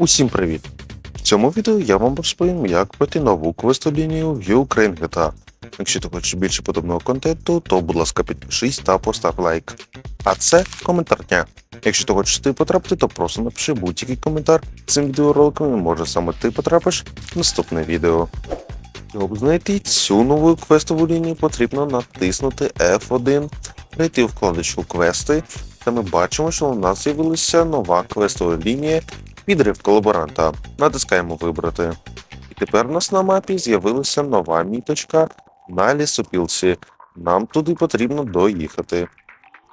Усім привіт! В цьому відео я вам розповім, як пройти нову квесту лінію в Ukraine GTA. Якщо ти хочеш більше подобного контенту, то будь ласка підпишись та постав лайк. А це коментар дня. Якщо ти хочеш ти потрапити, то просто напиши будь-який коментар цим відеороликом і може саме ти потрапиш в наступне відео. Щоб знайти цю нову квестову лінію, потрібно натиснути F1, перейти в вкладочку квести, та ми бачимо, що у нас з'явилася нова квестова лінія Підрив колаборанта. Натискаємо вибрати. І тепер у нас на мапі з'явилася нова міточка на лісопілці. Нам туди потрібно доїхати.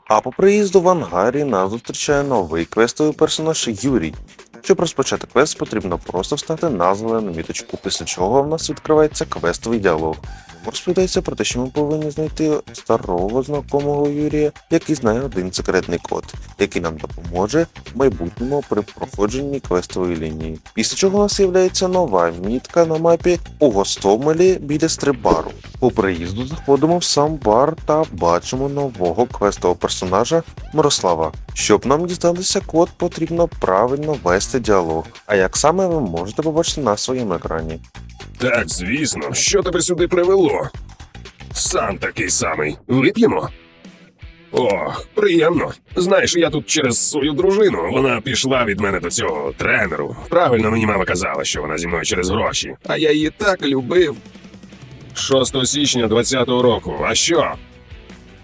А по приїзду в ангарі нас зустрічає новий квестовий персонаж Юрій. Щоб розпочати квест, потрібно просто встати на зелену міточку, після чого в нас відкривається квестовий діалог. Розповідається про те, що ми повинні знайти старого знакомого Юрія, який знає один секретний код, який нам допоможе в майбутньому при проходженні квестової лінії. Після чого у нас з'являється нова мітка на мапі у Гостомелі біля стрибару. По приїзду заходимо в сам бар та бачимо нового квестового персонажа Мирослава. Щоб нам дістатися код, потрібно правильно вести діалог. А як саме ви можете побачити на своєму екрані. Так, звісно, що тебе сюди привело? Сам такий самий. Вип'ємо? Ох, приємно. Знаєш, я тут через свою дружину. Вона пішла від мене до цього тренеру. Правильно мені мама казала, що вона зі мною через гроші. А я її так любив. 6 січня 20-го року. А що?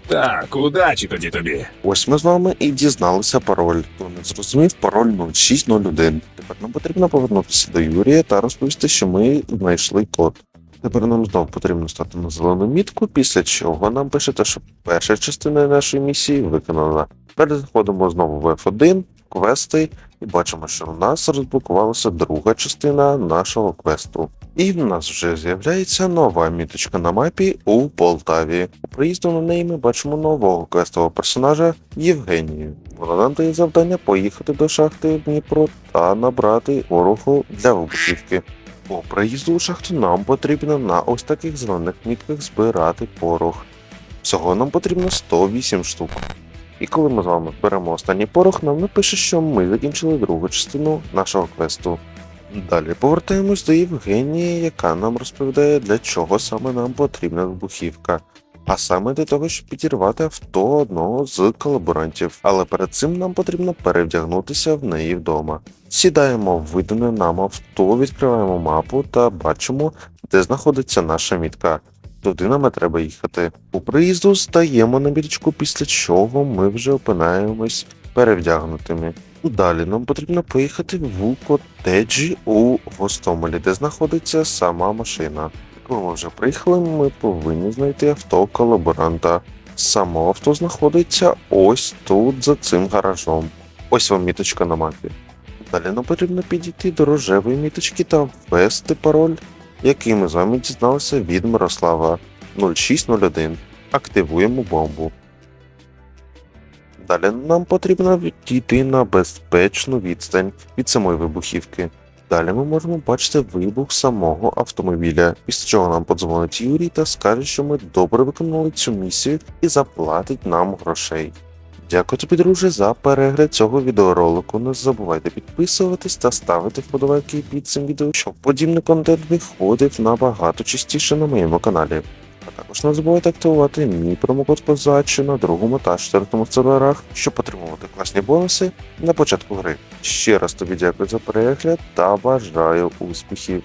Так, удачі тоді тобі. Ось ми з вами і дізналися пароль. Хто не зрозумів пароль 0601. Тепер нам потрібно повернутися до Юрія та розповісти, що ми знайшли код. Тепер нам знову потрібно стати на зелену мітку, після чого нам пишете, що перша частина нашої місії виконана. Переходимо знову в F1, квести, і бачимо, що у нас розблокувалася друга частина нашого квесту. І в нас вже з'являється нова міточка на мапі у Полтаві. По приїзду на неї ми бачимо нового квестового персонажа Євгенію. Вона нам дає завдання поїхати до шахти в Дніпро та набрати пороху для вибухівки. По приїзду у шахту нам потрібно на ось таких зелених мітках збирати порох. Всього нам потрібно 108 штук. І коли ми з вами беремо останній порох, нам напише, що ми закінчили другу частину нашого квесту. Далі повертаємось до Євгенії, яка нам розповідає, для чого саме нам потрібна вибухівка. А саме для того, щоб підірвати авто одного з колаборантів. Але перед цим нам потрібно перевдягнутися в неї вдома. Сідаємо в видане нам авто, відкриваємо мапу та бачимо, де знаходиться наша мітка. Туди нам треба їхати. У приїзду стаємо на міточку, після чого ми вже опинаємось перевдягнутими. Далі нам потрібно поїхати в котеджі у Гостомелі, де знаходиться сама машина. Коли ми вже приїхали, ми повинні знайти авто колаборанта. Само авто знаходиться ось тут за цим гаражом. Ось вам міточка на мапі. Далі нам потрібно підійти до рожевої міточки та ввести пароль, який ми з вами дізналися від Мирослава 0601. Активуємо бомбу. Далі нам потрібно відійти на безпечну відстань від самої вибухівки. Далі ми можемо бачити вибух самого автомобіля, після чого нам подзвонить Юрій та скаже, що ми добре виконали цю місію і заплатить нам грошей. Дякую тобі, друже, за перегляд цього відеоролику. Не забувайте підписуватись та ставити вподобайки під цим відео, щоб подібний контент виходив набагато частіше на моєму каналі. Також не забувайте активувати мій промокод козачі на другому та четвертому серверах, щоб отримувати класні бонуси на початку гри. Ще раз тобі дякую за перегляд та бажаю успіхів.